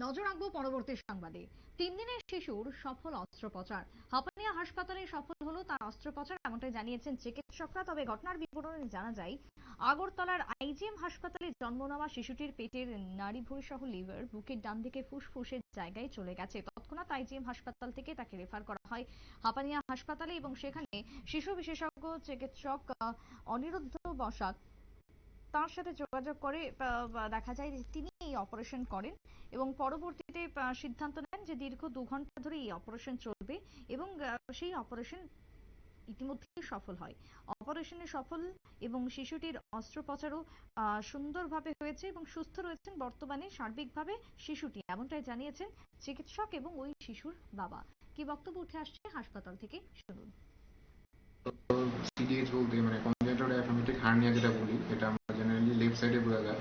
নজর রাখব পরবর্তী সংবাদে। তিন দিনের শিশুর সফল অস্ত্রোপচার। হাপানিয়া হাসপাতালে সফল হলো তার অস্ত্রোপচার, এমনটাই জানিয়েছেন চিকিৎসকরা। তবে ঘটনার বিবরণে জানা যায়, আগরতলার আইজিএম হাসপাতালে জন্ম নেওয়া শিশুটির পেটের নাড়ি সহ লিভার বুকের ডান দিকে ফুসফুসের জায়গায় চলে গেছে। তৎক্ষণাৎ আইজিএম হাসপাতাল থেকে তাকে রেফার করা হয় হাপানিয়া হাসপাতালে এবং সেখানে শিশু বিশেষজ্ঞ, চিকিৎসক অনিরুদ্ধ বসাক তার সাথে যোগাযোগ করে দেখা যায় যে তিনি এই অপারেশন করেন এবং পরবর্তীতে সিদ্ধান্ত নেন যে দীর্ঘ দু ঘণ্টা ধরে এই অপারেশন চলবে এবং সেই অপারেশন ইতিমধ্যেই সফল হয়। অপারেশনে সফল এবং শিশুটির অস্ত্রোপচারও সুন্দরভাবে হয়েছে এবং সুস্থ রয়েছেন বর্তমানে সার্বিকভাবে শিশুটি, এমনটাই জানিয়েছেন চিকিৎসক এবং ওই শিশুর বাবা। কি বক্তব্য উঠে আসছে হাসপাতাল থেকে, শুনুন। সিডিএইচ বলতে মানে কনজেন্টাল অ্যাফার্মেটিক হার্নিয়া যেটা বলি, এটা আমরা লেফট সাইডে বোঝা যায়,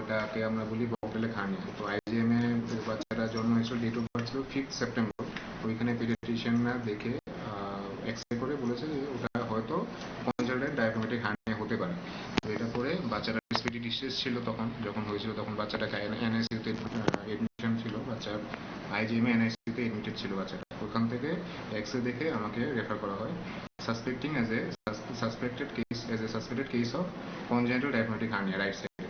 ওটাকে আমরা বলি বকটেলে হার্নিয়া তো আইজিএম এ বাচ্চাটা জন্ম হয়েছিল ডেট অফ বার্থ ছিল ফিফথ সেপ্টেম্বর ওইখানে পেডিয়াট্রিশিয়ানরা দেখে এক্সরে করে বলেছে যে ওটা হয়তো কনজেন্টাল ডায়াফ্রামেটিক হার্নিয়া হতে পারে। তো এটা করে বাচ্চাটা রেসপিটি ডিস্ট্রেস ছিল তখন, যখন হয়েছিল তখন বাচ্চাটাকে এনআইসিউতে এডমিশন ছিল, বাচ্চার আইজিএমে এনআইসিউতে এডমিটেড ছিল বাচ্চাটা। ওখান থেকে এক্সরে দেখে আমাকে রেফার করা হয়। Suspecting as a suspected case as a suspected case of congenital diaphragmatic hernia right সাইডে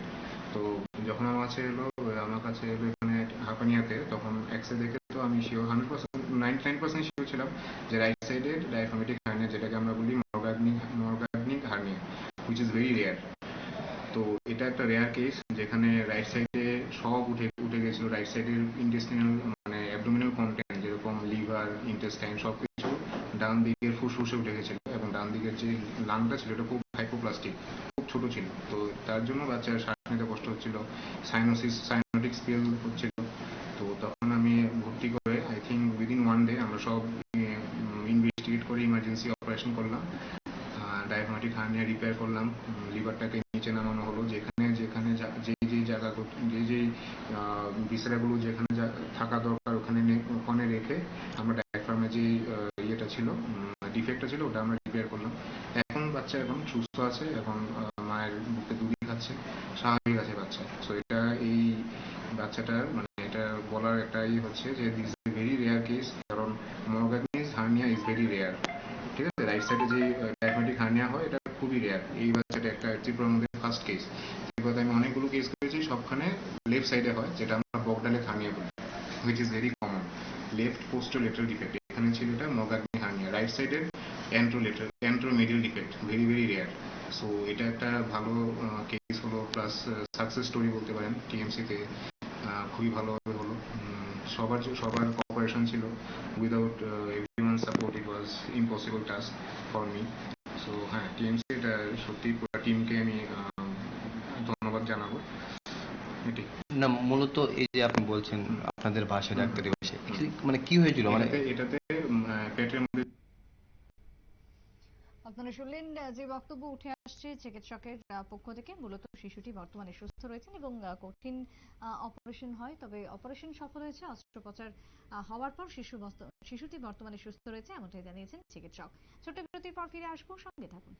তো যখন আমার কাছে এলো, আমার কাছে এলো এখানে হাঁপানিয়াতে, তখন এক্সরে দেখে তো আমি sure hundred percent ninety nine percent sure ছিলাম যে রাইট সাইডের ডায়াফ্রামেটিক হার্নিয়া, যেটাকে আমরা বলি Morgagni Morgagni hernia which is very rare তো এটা একটা রেয়ার কেস যেখানে রাইট সাইডে সব উঠে উঠে গেছিল। রাইট সাইডের ইন্টেস্টিনাল মানে অ্যাবডোমিনাল কন্টেন্ট যেরকম লিভার ইন্টেস্টাইন সব কিছু ডান দিকের ফুসফুসে উঠে গেছিল। ডান দিকের যে লাংটা ছিল, এটা খুব হাইপোপ্লাস্টিক খুব ছোট ছিল। তো তার জন্য বাচ্চার শ্বাস নিতে কষ্ট হচ্ছিল। সাইনোসিস সাইনোটিক স্পেল হচ্ছিল। তো তখন আমি ভর্তি করে I think within one day আমরা সব ইনভেস্টিগেট করে ইমার্জেন্সি অপারেশন করলাম। ডায়াফ্রামেটিক হার্নিয়া রিপেয়ার করলাম। লিভারটাকে নিচে নামানো হলো। যেখানে যেখানে যে যে জায়গা যে যে বিসরাগুলো যেখানে থাকা দরকার ওখানে ওখানে রেখে আমরা ডায়াফ্রামে যে ইয়েটা ছিল ডিফেক্টটা ছিল, ওটা আমরা রিপেয়ার করলাম। এখন বাচ্চা এখন সুস্থ আছে, এখন মায়ের বুকে দুধই খাচ্ছে, স্বাভাবিক আছে বাচ্চা। সো এটা এই বাচ্চাটার মানে এটা বলার একটাই হচ্ছে যে this is very rare case কারণ Morgagni hernia is very rare ঠিক আছে? রাইট সাইডে যে ডায়াবেটিক হার্নিয়া হয়, এটা খুবই রেয়ার এই বাচ্চাটা একটা ত্রিপুরার ফার্স্ট কেস কথা আমি অনেকগুলো কেস করেছি, সবখানে লেফট সাইডে হয়, যেটা আমরা বকডালে হার্নিয়া বলি which is very common left posterolateral defect এখানে ছিল এটা হার্নিয়া রাইট সাইডের anterolateral anteromedial defect very very rare so এটা একটা ভালো কেস হলো প্লাস সাকসেস স্টোরি বলতে পারেন টিএমসিতে খুবই ভালোভাবে হলো। সবার সবার কপারেশন ছিল without everyone support it was impossible task for me so হ্যাঁ টিএমসি এটা সত্যি পুরো টিমকে আমি ধন্যবাদ জানাব। না মূলত এই যে আপনি বলছেন আপনাদের বাসায় ডাক্তারি বসে মানে কি হয়েছিল? মানে এটাতে পেটের মধ্যে আপনারা শুনলেন যে বক্তব্য উঠে আসছে চিকিৎসকের পক্ষ থেকে, মূলত শিশুটি বর্তমানে সুস্থ রয়েছেন এবং কঠিন অপারেশন হয়। তবে অপারেশন সফল হয়েছে, অস্ত্রোপচার হওয়ার পর শিশু শিশুটি বর্তমানে সুস্থ রয়েছে, এমনটাই জানিয়েছেন চিকিৎসক। ছোট বিরতির পর ফিরে আসব, সঙ্গে থাকুন।